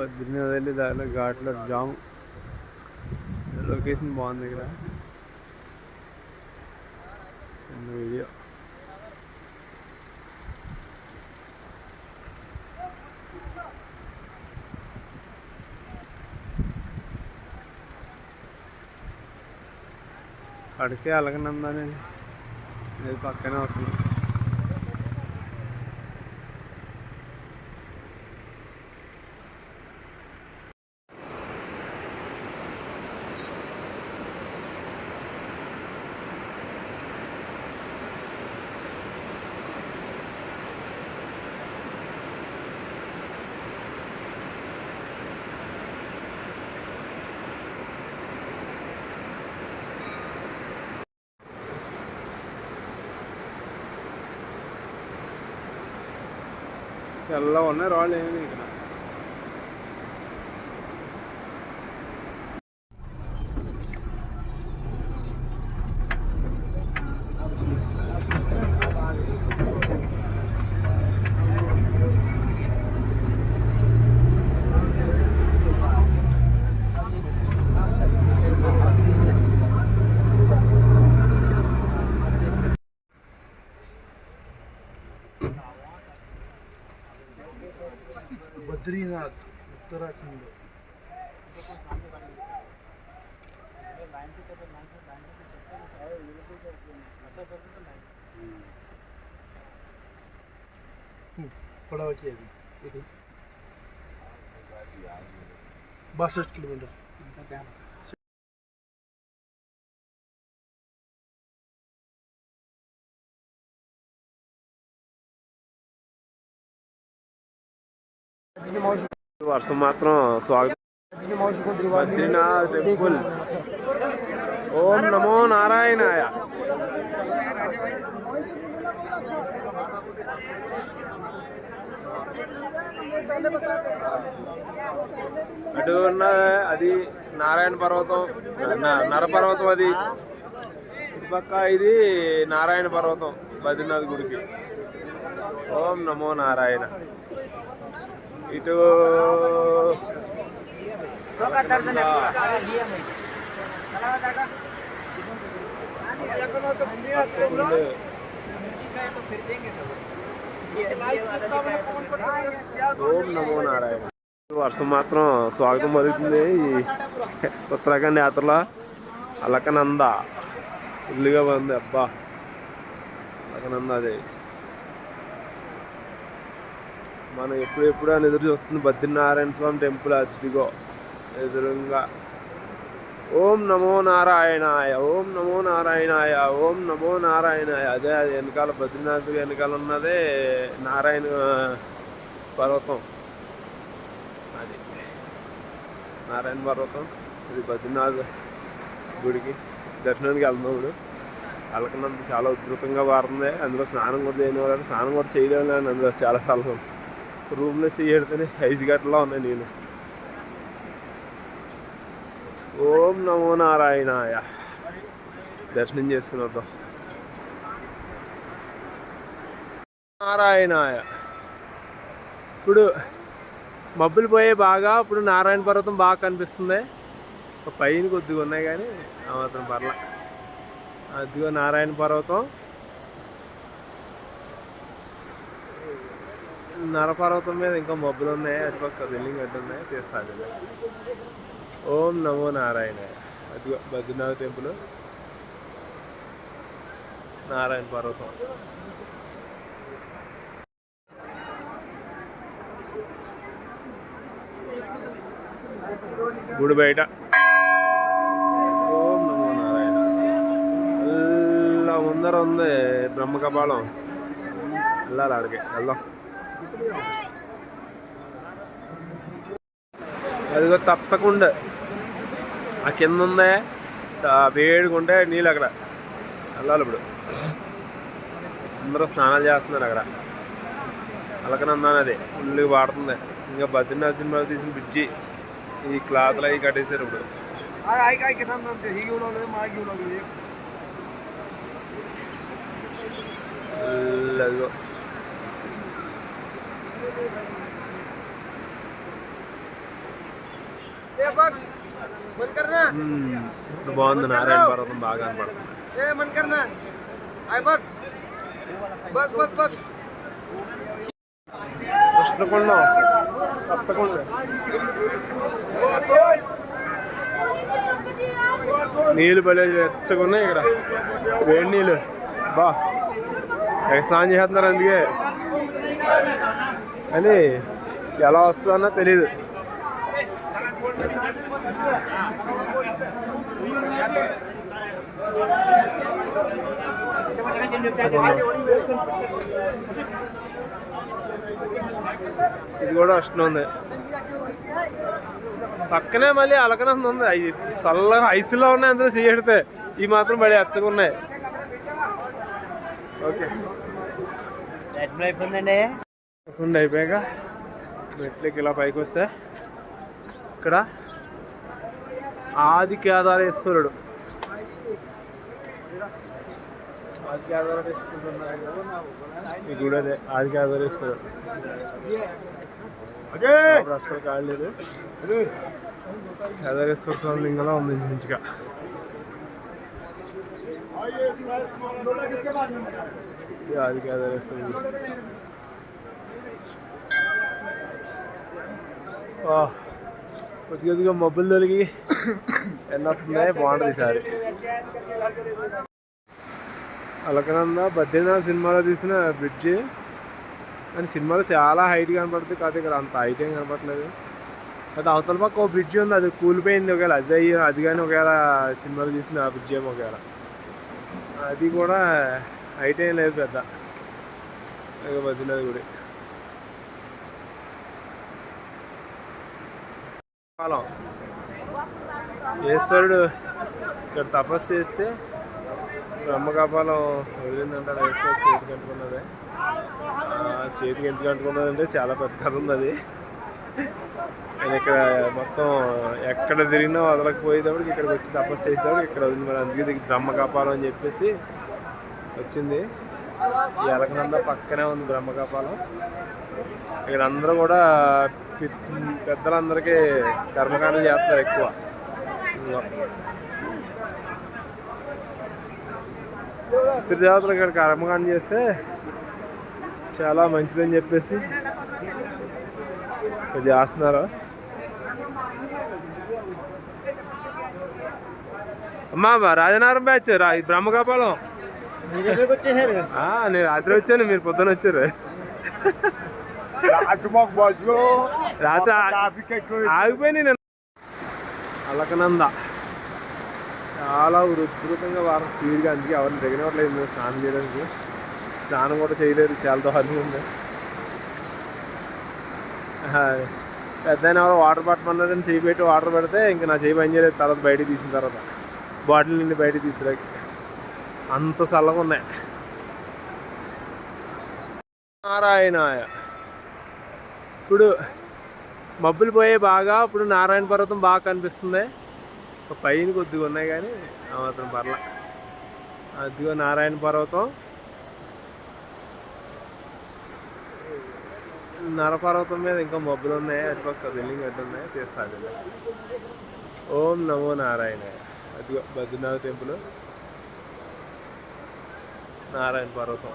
బద్రీనాథ్ వెళ్ళి దారిలో ఘాట్లో జామ్ లొకేషన్ బాగుంది ఇక్కడ చిన్న వీడియో అడికే అలగనందని ఇది పక్కనే వస్తుంది ఎలా ఉన్నాయి రాళ్ళు ఏమి ఇక్కడ బద్రీనాథ్ ఉత్తరాఖండ్. పొడవకి అది ఇది. బాసठ కిలోమీటర్ వర్షం మాత్రం స్వాగతం బద్రీనాథ్ టెంపుల్ ఓం నమో నారాయణాయ అటు ఉన్న అది నారాయణ పర్వతం న- అది. పక్క ఇది నారాయణ పర్వతం బద్రీనాథ్ గుడికి. ఓం నమో నారాయణ. ఇటు ఓం నమో నారాయణ. వర్షం మాత్రం స్వాగతం పలుకుతుంది ఈ ఉత్తరాఖండ్ యాత్రలో అలకనంద. ఇల్లుగా ఉంది అబ్బా. అలకనంద అదే. మనం ఎప్పుడెప్పుడు అని ఎదురు చూస్తుంది బద్రీనారాయణ స్వామి టెంపుల్ అదిగో ఎదురుగా. ఓం నమో నారాయణాయ ఓం నమో నారాయణాయ ఓం నమో నారాయణాయ. అదే అది వెనకాల బద్రీనాథ్ వెనకాల ఉన్నదే నారాయణ పర్వతం. అది. నారాయణ పర్వతం. ఇది బద్రీనాథ్ గుడికి. దర్శనానికి వెళ్తున్నాం ఇప్పుడు. అలకనంత చాలా ఉధృతంగా మారుతుంది అందులో స్నానం కూడా చేయని వాళ్ళు స్నానం కూడా చేయలేము అందులో చాలా చాలా రూమ్లో చేయడితేనే ఐస్ గంటలా ఉన్నాయి నేను ఓం నమో నారాయణాయ. దర్శనం చేసుకుని వద్దాం. నారాయణాయ. ఇప్పుడు మబ్బులు పోయే బాగా ఇప్పుడు నారాయణ పర్వతం బాగా కనిపిస్తుంది. పైన కొద్దిగా ఉన్నాయి కానీ ఆ మాత్రం పర్ల. అదిగో నారాయణ పర్వతం. నరపర్వతం మీద ఇంకా మబ్బులు ఉన్నాయి. అటుపక్క బిల్డింగ్ అడ్డు ఉన్నాయి. తీస్తాను ఓం నమో నారాయణ. అదిగో బద్రీనాథ్ టెంపుల్. నారాయణ పర్వతం. గుడి బయట. ఓం నమో నారాయణ. అలా ముందర ఉంది. బ్రహ్మకపాలం వెళ్ళాలి అడిగే వెళ్దాం. అదిగో తప్పకుండా. ఆ కింద ఉందే చా- వేడిగా ఉంటే నీళ్ళు అక్కడ వెళ్ళాలి ఇప్పుడు. అందరూ స్నానాలు చేస్తున్నారు అక్కడ. అలకనందాను అది ఫుల్గా వాడుతుంది. ఇంకా బద్రీనాథ్ సినిమాలు తీసిన పిచ్చి ఈ క్లాత్లు అవి కట్టేశారు ఇప్పుడు. आई बहुत नारायण पर तुम बागान पर ए मन करना। नील पहले इकड़ा वेन नील। वाह। ऐसा नहीं కానీ ఎలా వస్తుందన్నా తెలీదు. ఇది కూడా అష్టం ఉంది. పక్కనే మళ్ళీ అలకనంద ఉంది. అవి చల్లగా ఐసులో ఉన్నాయి అందులో చేయడితే ఈ మాత్రం బడి ఎచ్చగా ఉన్నాయి. ఓకే. అయిపోయిందండి. ఉండి అయిపోయాక మెట్లకి ఇలా పైకి వస్తే ఇక్కడ ఆది కేదారేశ్వరుడు ఆది కేదారేశ్వరుడు ఉన్నాడు కదా. ఈ గుడి అదే అస్సలు కాలేదు కేదారేశ్వర స్వామి లింగంలో ఉంది మంచిగా. ఇది ఆది కొద్ది కొద్దిగా మబ్బులు తొలిగి ఎండొస్తుంది బాగుంటుంది ఈసారి అలకనంద బద్రీనాథ్ సినిమాలో తీసిన బ్రిడ్జ్ కానీ సినిమాలో చాలా హైట్ కనపడుతుంది కాదు ఇక్కడ అంత హైట్ ఏం కనపడలేదు అది అవతల పక్క ఒక బ్రిడ్జ్ ఉంది అది కూలిపోయింది ఒకవేళ అది అయ్యి అది కానీ ఒకవేళ సినిమాలో తీసిన ఆ బ్రిడ్జ్ ఏమో ఒకవేళ అది కూడా హైట్ ఏం లేదు పెద్ద బద్రీనాథ్ గుడి కాలం ఈశ్వరుడు ఇక్కడ తపస్సు చేస్తే బ్రహ్మకపాలం వదిలిందంటారు ఈశ్వరుడు చేతికి అంటుకున్నదే చేతికి ఎందుకు అంటుకున్నదంటే చాలా పెద్ద కథ ఉంది అది ఆయన ఇక్కడ మొత్తం ఎక్కడ తిరిగినా వదలకపోయేటప్పటికి ఇక్కడికి వచ్చి తపస్సు చేసేటప్పుడు ఇక్కడ వదిలింది మరి అందుకే దీనికి బ్రహ్మకపాలం అని చెప్పేసి వచ్చింది. ఎలకనంద పక్కనే ఉంది బ్రహ్మకపాలం ఇక్కడ అందరూ కూడా పెద్దలందరికీ కర్మకాండం చేస్తారు ఎక్కువ. పితృదేవతలు ఇక్కడ కర్మకాండం చేస్తే చాలా మంచిదని చెప్పేసి చేస్తున్నారు? అమ్మా బా- రాజనగరం బ్యాచ్ రా నేను రాత్రి వచ్చాను మీరు పొద్దున వచ్చారు. రాత్రి నేను. అలకనంద. చాలా ఉధృతంగా వారం స్పీడ్గా అందుకే ఎవరిని దిగనివ్వట్లేదు మేము స్నానం చేయడానికి. స్నానం కూడా చేయలేదు చాలా దారుణంగా ఉంది. పెద్ద ఎవరో వాటర్ పట్టమన్నారని చేయి పెట్టి వాటర్ పెడితే ఇంకా నా చేయి పని చేయలేదు తర్వాత బయటికి తీసిన తర్వాత. బాటిల్ నుండి బయటికి తీసుకురాకి. అంత చల్లగా ఉన్నాయి. నారాయణాయ. ఇప్పుడు మబ్బులు పోయే బాగా ఇప్పుడు నారాయణ పర్వతం బాగా కనిపిస్తుంది. ఒక పైన కొద్దిగా ఉన్నాయి కానీ ఆ మాత్రం పర్ల. అదిగో నారాయణ పర్వతం. నరపర్వతం మీద ఇంకా మబ్బులు ఉన్నాయి. అటుపక్క బిల్డింగ్ అడ్డు ఉన్నాయి. తీస్తాను ఓం నమో నారాయణ. అదిగో బద్రీనాథ్ టెంపుల్. నారాయణ పర్వతం.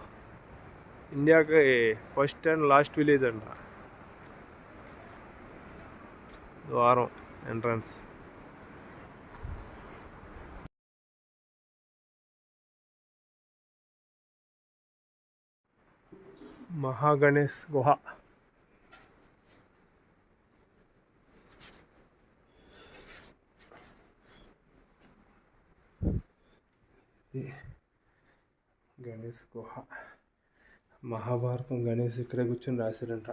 ఇండియా కి ఫస్ట్ అండ్ లాస్ట్ విలేజ్ అంట ద్వారం ఎంట్రన్స్ మహాగణేష్ గుహ ఇది గణేష్ గుహ మహాభారతం గణేష్ ఇక్కడే కూర్చొని రాశారంట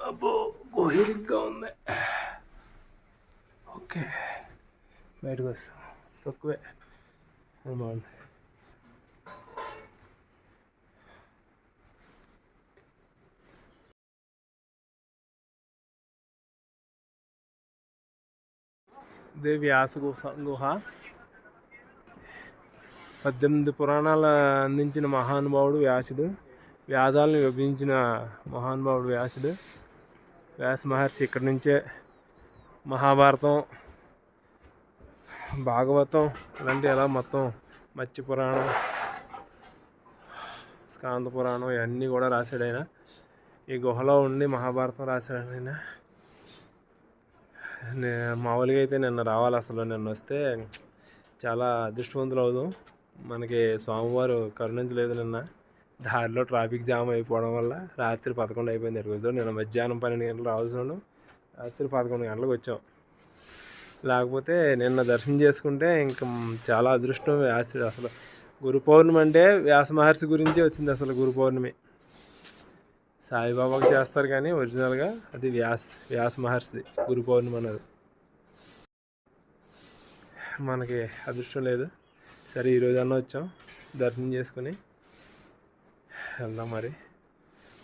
అబ్బో బోహిరిగ్గా ఉంది ఓకే బయటకు వస్తాం తక్కువే అది బాగుంది ఇదే వ్యాస గుహ గుహ పద్దెనిమిది పురాణాలు అందించిన మహానుభావుడు వ్యాసుడు వ్యాధాలను విభజించిన మహానుభావుడు వ్యాసుడు. వ్యాస మహర్షి ఇక్కడి నుంచే మహాభారతం భాగవతం ఇలాంటి ఎలా మొత్తం మత్స్య పురాణం స్కాంత పురాణం ఇవన్నీ కూడా రాశాడు ఆయన. ఈ గుహలో ఉండి మహాభారతం రాశాడు ఆయన. మామూలుగా అయితే నిన్న రావాలి అసలు నిన్న వస్తే చాలా అదృష్టవంతులు అవుదాం. మనకి స్వామివారు కరుణించలేదు నిన్న. దారిలో ట్రాఫిక్ జామ్ అయిపోవడం వల్ల రాత్రి పదకొండు అయిపోయింది ఎక్కడికి నిన్న మధ్యాహ్నం పన్నెండు గంటలు రావాల్సిన రాత్రి పదకొండు గంటలకు వచ్చాం. లేకపోతే నిన్న దర్శనం చేసుకుంటే ఇంక చాలా అదృష్టం వ్యాసుడు అసలు. గురు పౌర్ణమి అంటే వ్యాస మహర్షి గురించి వచ్చింది అసలు గురు పౌర్ణమి. సాయిబాబాకి చేస్తారు కానీ ఒరిజినల్గా అది వ్యాస్ వ్యాస మహర్షిది గురు పౌర్ణమి అన్నది. మనకి అదృష్టం లేదు. సరే ఈరోజు అన్న వచ్చాం. దర్శనం చేసుకుని వెళ్దాం మరి.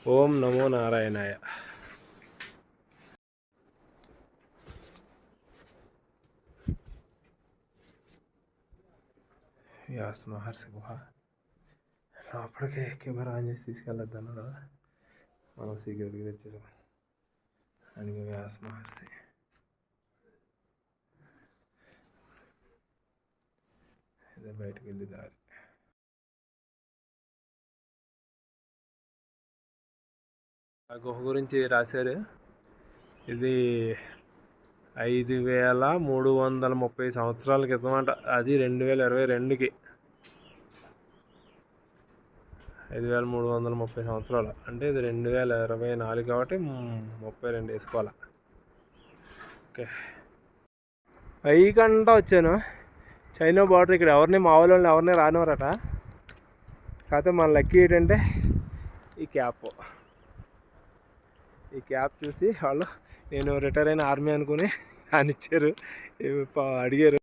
ఓం నమో నారాయణాయ. వ్యాస మహర్షి గుహ. లోపలికి కెమెరా ఆన్ చేసి తీసుకెళ్ళొద్దు అన్నాడు మనం సీక్రెట్గా తెచ్చేసాం. అడిగి వ్యాస మహర్షి. లేదా బయటకు వెళ్ళి దారి. ఆ గుహ గురించి రాశారు. ఇది ఐదు వేల మూడు వందల ముప్పై సంవత్సరాల క్రితం అంట. అది రెండు వేల ఇరవై రెండుకి. ఐదు వేల మూడు వందల ముప్పై సంవత్సరాలు. అంటే ఇది రెండు వేల ఇరవై నాలుగు కాబట్టి ముప్పై రెండు వేసుకోవాలి. ఓకే. పైకంటా వచ్చాను. చైనా బార్డర్ ఇక్కడ ఎవరిని మా వాళ్ళని ఎవరిని రానివారట కాకపోతే మన లక్కీ ఏంటంటే ఈ క్యాప్. ఈ క్యాప్ చూసి వాళ్ళు నేను రిటైర్ అయిన ఆర్మీ అనుకుని అని ఇచ్చారు అడిగారు.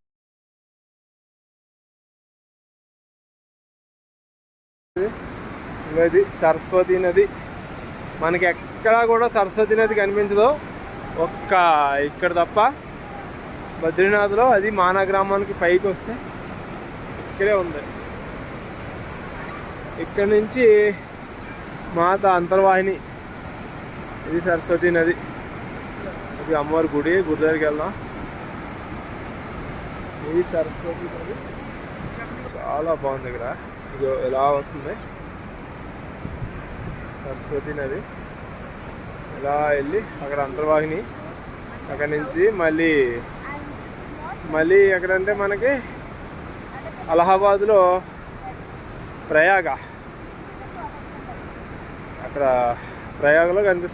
నది సరస్వతి నది. మనకి ఎక్కడా కూడా సరస్వతి నది కనిపించదు. ఒక్క ఇక్కడ తప్ప బద్రీనాథ్లో అది మానా గ్రామానికి పైకి వస్తే ఇక్కడే ఉంది. ఇక్కడ నుంచి మాత అంతర్వాహిని ఇది సరస్వతి నది. ఇది అమ్మవారి గుడి గుడి దగ్గరికి వెళ్దాం. ఇది సరస్వతి నది. చాలా బాగుంది ఇక్కడ. ఇది ఎలా వస్తుంది? సరస్వతి నది. ఇలా వెళ్ళి అక్కడ అంతర్వాహిని అక్కడ నుంచి మళ్ళీ మళ్ళీ ఎక్కడంటే మనకి అలహాబాద్లో ప్రయాగ. అక్కడ ప్రయాగలో కనిపిస్తుంది.